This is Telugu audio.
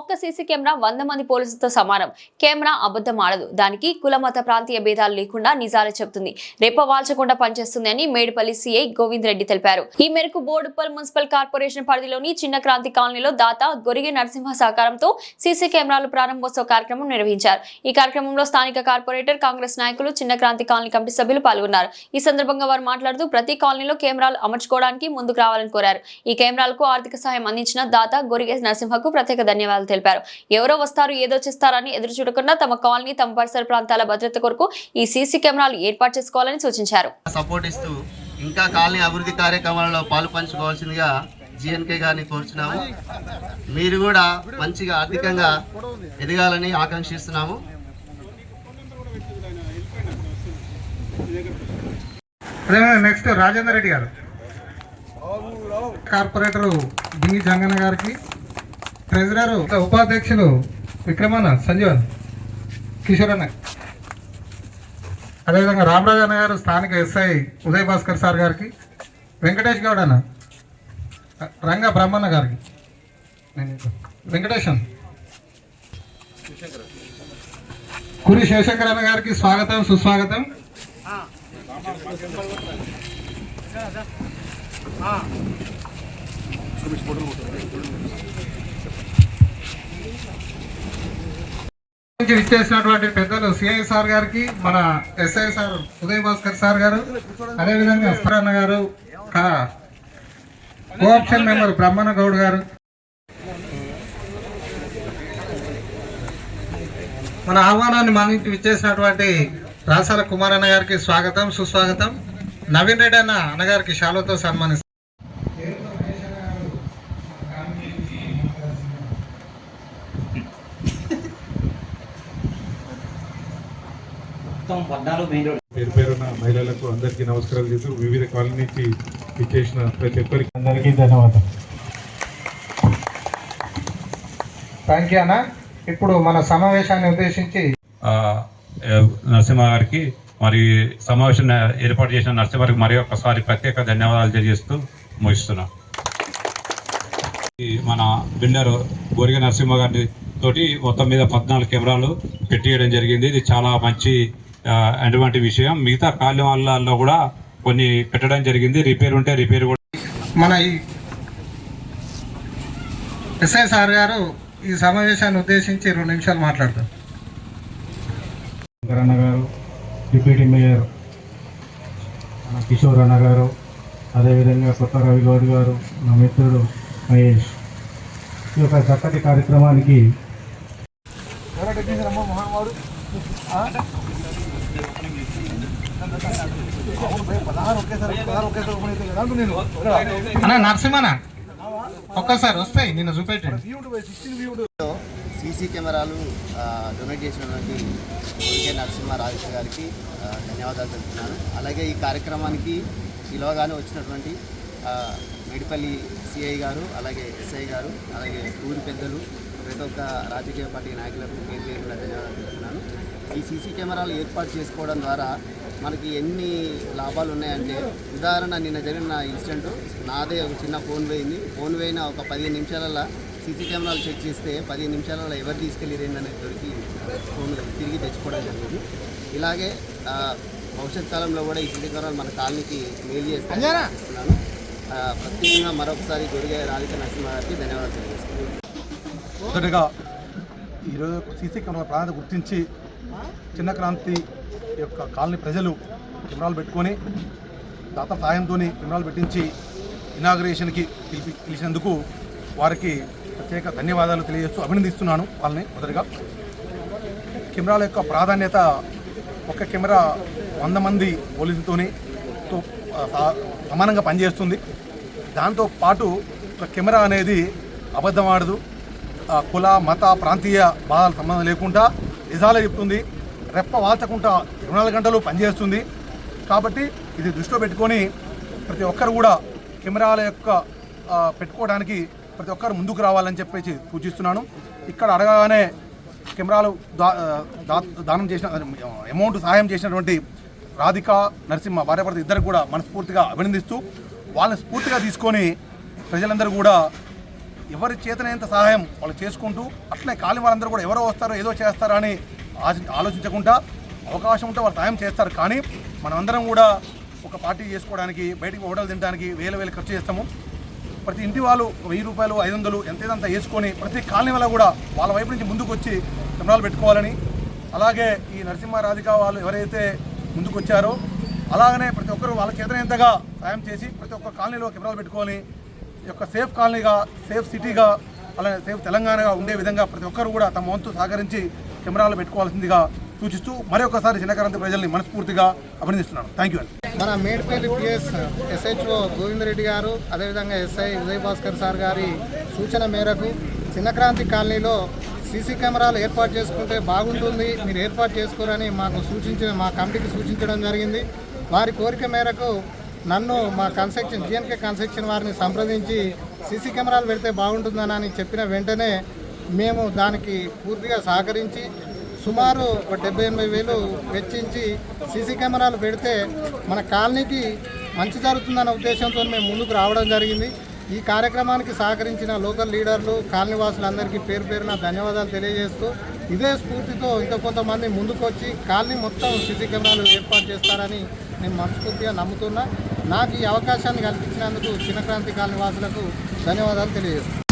ఒక్క సీసీ కెమెరా వంద మంది పోలీసులతో సమానం. కెమెరా అబద్ధం ఆడదు. దానికి కులమత ప్రాంతీయ భేదాలు లేకుండా నిజాలు చెబుతుంది. రెప్పవాల్చకుండా పనిచేస్తుంది అని మేడిపల్లి సీఐ గోవింద్ రెడ్డి తెలిపారు. ఈ మేరకు బోర్డుపల్ మున్సిపల్ కార్పొరేషన్ పరిధిలోని చిన్న క్రాంతి కాలనీలో దాత గొరిగి నరసింహ సహకారంతో సీసీ కెమెరాలు ప్రారంభోత్సవ కార్యక్రమం నిర్వహించారు. ఈ కార్యక్రమంలో స్థానిక కార్పొరేటర్ కాంగ్రెస్ నాయకులు చిన్న క్రాంతి కాలనీ కమిటీ సభ్యులు పాల్గొన్నారు. ఈ సందర్భంగా వారు మాట్లాడుతూ ప్రతి కాలనీలో కెమెరాలు అమర్చుకోవడానికి ముందుకు రావాలని కోరారు. ఈ కెమెరాలకు ఆర్థిక సహాయం అందించిన దాత గొరిగే నరసింహకు ప్రత్యేక ధన్యవాదాలు తెలిపారు. ఎవరో వస్తారు ఏదో చేస్తారని ఎదురు చూడకుండా తమ కాలనీ తమ పరిసర ప్రాంతాల భద్రత కొరకు ఈ సీసీ కెమెరాలు ఏర్పాటు చేసుకోవాలని సూచించారు. సపోర్ట్ ఇస్తూ ఇంకా కాలనీ అభివృద్ధి కార్యక్రమాలలో పాలు పంచుకోవాల్సిందిగా జిఎన్కే గారిని కోరుచున్నాము. మీరు కూడా మంచిగా ఆర్థికంగా ఎదగాలని ఆకాంక్షిస్తున్నాము. నెక్స్ట్ రాజేందర్ రెడ్డి గారు. కార్పొరేటర్ డింగి జంగన్న గారికి ట్రెజరర్ ఉపాధ్యక్షులు విక్రమన్న సంజీవన్ కిషోర్ అన్న. అదేవిధంగా రామరాజు అన్న గారు స్థానిక ఎస్ఐ ఉదయ్ భాస్కర్ సార్ గారికి వెంకటేష్ గౌడ్ అన్న రంగ బ్రహ్మన్న గారికి. వెంకటేశన్ కురి శివశంకర్ అన్న గారికి స్వాగతం సుస్వాగతం. నుంచి ఇచ్చేసినటువంటి పెద్దలు సిఐ సార్ గారికి మన SI sir Uday Bhaskar sir గారు అదేవిధంగా అన్న గారు కోఆప్షన్ మెంబర్ బ్రహ్మణ గౌడ్ గారు. మన ఆహ్వానాన్ని మన్నించి విచ్చేసినటువంటి రాసాల కుమార్ అన్న గారికి స్వాగతం సుస్వాగతం. నవీన్ రెడ్డి అన్న అన్నగారికి శాలతో సన్మానిస్తారు మొత్తం పద్నాలుగు మెయిన్ రోడ్. పేరు పేరున మహిళలకు అందరికీ నమస్కారాలు చేస్తూ వివిధ కాలనీ నుంచి ఇచ్చేసిన ప్రతి ఒక్కరికి అందరికీ ధన్యవాదాలు. థ్యాంక్ యూ అన్న. ఇప్పుడు మన సమావేశాన్ని ఉద్దేశించి నరసింహ గారికి మరి సమావేశం ఏర్పాటు చేసిన నరసింహ గారికి మరి ఒకసారి ప్రత్యేక ధన్యవాదాలు తెలియజేస్తూ ముగిస్తున్నా. మన బిల్డర్ బోరిగ నరసింహ గారి తోటి మొత్తం మీద పద్నాలుగు కెమెరాలు పెట్టియడం జరిగింది. ఇది చాలా మంచి అటువంటి విషయం మిగతా కాలువల్లో కూడా కొన్ని పెట్టడం జరిగింది. రిపేర్ ఉంటే రిపేర్ కూడా మన ఈ ఎస్ఐ సార్ గారు ఈ సమావేశాన్ని ఉద్దేశించి రెండు నిమిషాలు మాట్లాడతారు. శంకర్ అన్న గారు డిప్యూటీ మేయర్ మన కిషోర్ అన్న గారు అదేవిధంగా కొత్త రవి గౌడ్ గారు నా మిత్రుడు మహేష్. ఈ యొక్క చక్కటి కార్యక్రమానికి అన్న నరసింహన? ఒక్కసారి వస్తాయి నిన్న చూపెట్టండి. సీసీ కెమెరాలు డొనేట్ చేసినటువంటి కే. నరసింహారాజు గారికి ధన్యవాదాలు తెలుపుతున్నాను. అలాగే ఈ కార్యక్రమానికి పిలవగానే వచ్చినటువంటి మెడిపల్లి మేడిపల్లి సిఐ గారు అలాగే ఎస్ఐ గారు అలాగే ఊరి పెద్దలు ప్రతి ఒక్క రాజకీయ పార్టీ నాయకులకు పేరు కూడా ధన్యవాదాలు తెలుపుతున్నాను. ఈ సీసీ కెమెరాలు ఏర్పాటు చేసుకోవడం ద్వారా మనకి ఎన్ని లాభాలు ఉన్నాయంటే ఉదాహరణ నిన్న జరిగిన ఇన్సిడెంట్ నాదే ఒక చిన్న ఫోన్ పోయింది. ఫోన్ పోయిన ఒక పదిహేను నిమిషాలలో సీసీ కెమెరాలు చెక్ చేస్తే పదిహేను నిమిషాలలో ఎవరు తీసుకెళ్ళిరేంది అనేది దొరికి ఫోన్ తిరిగి తెచ్చుకోవడం జరిగింది. ఇలాగే భవిష్యత్ కాలంలో కూడా ఈ సీసీ కెమెరాలు మన కాలనీకి మేలు చేస్తాను ప్రత్యేకంగా మరొకసారి గొరిగే రాధిక నరసింహ గారికి ధన్యవాదాలు తెలియజేస్తున్నాను మొదటగా ఈరోజు సీసీ కెమెరా ప్రాధాన్యత గుర్తించి చిన్న క్రాంతి యొక్క కాలనీ ప్రజలు కెమెరాలు పెట్టుకొని దాత సాయంతో కెమెరాలు పెట్టించి ఇనాగ్రేషన్కి పిలిపి పిలిచినందుకు వారికి ప్రత్యేక ధన్యవాదాలు తెలియజేస్తూ అభినందిస్తున్నాను వాళ్ళని మొదటగా. కెమెరాల యొక్క ప్రాధాన్యత ఒక కెమెరా వంద మంది పోలీసులతోని సమానంగా పనిచేస్తుంది. దాంతో పాటు ఒక కెమెరా అనేది అబద్ధం ఆడదు. కుల మత ప్రాంతీయ బాధల సంబంధం లేకుండా నిజాలే చెప్తుంది. రెప్ప వాల్చకుండా ఇరవై నాలుగు గంటలు పనిచేస్తుంది. కాబట్టి ఇది దృష్టిలో పెట్టుకొని ప్రతి ఒక్కరు కూడా కెమెరాల యొక్క పెట్టుకోవడానికి ప్రతి ఒక్కరు ముందుకు రావాలని చెప్పేసి సూచిస్తున్నాను. ఇక్కడ అడగగానే కెమెరాలు దా దా- దానం చేసిన అమౌంట్ సహాయం చేసినటువంటి రాధిక నరసింహ భార్యాభర్త ఇద్దరు కూడా మనస్ఫూర్తిగా అభినందిస్తూ వాళ్ళని స్ఫూర్తిగా తీసుకొని ప్రజలందరూ కూడా ఎవరి చేతనైనంత సహాయం వాళ్ళు చేసుకుంటూ అట్లనే కాలి వాళ్ళందరూ కూడా ఎవరో వస్తారో ఏదో చేస్తారో అని ఆలోచించకుండా అవకాశం ఉంటే వాళ్ళు సాయం చేస్తారు. కానీ మనమందరం కూడా ఒక పార్టీ చేసుకోవడానికి బయటికి హోటల్ తినడానికి వేల వేలు ఖర్చు చేస్తాము. ప్రతి ఇంటి వాళ్ళు వెయ్యి రూపాయలు ఐదు వందలు ఎంతేదంతా వేసుకొని ప్రతి కాలనీ వల్ల కూడా వాళ్ళ వైపు నుంచి ముందుకు వచ్చి కెమెరాలు పెట్టుకోవాలని. అలాగే ఈ నరసింహ రాధిక వాళ్ళు ఎవరైతే ముందుకు వచ్చారో అలాగనే ప్రతి ఒక్కరు వాళ్ళ చేతనంతగా సాయం చేసి ప్రతి ఒక్క కాలనీలో కెమెరాలు పెట్టుకొని యొక్క సేఫ్ కాలనీగా సేఫ్ సిటీగా అలాగే సేఫ్ తెలంగాణగా ఉండే విధంగా ప్రతి ఒక్కరు కూడా తమ వంతు సహకరించి కెమెరాలు పెట్టుకోవాల్సిందిగా సూచిస్తూ మరొకసారి చిన్నకరంత ప్రజల్ని మనస్ఫూర్తిగా అభినందిస్తున్నాను. థ్యాంక్ యూ మన మేడ్పల్లి పిఎస్ ఎస్హెచ్ఓ గోవిందరెడ్డి గారు అదేవిధంగా ఎస్ఐ ఉదయ్ భాస్కర్ సార్ గారి సూచన మేరకు చిన్నక్రాంతి కాలనీలో సీసీ కెమెరాలు ఏర్పాటు చేసుకుంటే బాగుంటుంది మీరు ఏర్పాటు చేసుకోరని మాకు సూచించిన మా కమిటీకి సూచించడం జరిగింది. వారి కోరిక మేరకు నన్ను మా కన్స్ట్రక్షన్ జిఎన్కే కన్స్ట్రక్షన్ వారిని సంప్రదించి సీసీ కెమెరాలు పెడితే బాగుంటుందని చెప్పిన వెంటనే మేము దానికి పూర్తిగా సహకరించి సుమారు ఒక డెబ్బై ఎనభై వేలు వెచ్చించి సీసీ కెమెరాలు పెడితే మన కాలనీకి మంచి జరుగుతుందన్న ఉద్దేశంతో మేము ముందుకు రావడం జరిగింది. ఈ కార్యక్రమానికి సహకరించిన లోకల్ లీడర్లు కాలనీవాసులందరికీ పేరు పేరున ధన్యవాదాలు తెలియజేస్తూ ఇదే స్ఫూర్తితో ఇంకా కొంతమంది ముందుకొచ్చి కాలనీ మొత్తం సీసీ కెమెరాలు ఏర్పాటు చేస్తారని నేను మనస్ఫూర్తిగా నమ్ముతున్నా. నాకు ఈ అవకాశాన్ని కల్పించినందుకు చిన్నక్రాంతి కాలనీ వాసులకు ధన్యవాదాలు తెలియజేస్తున్నాను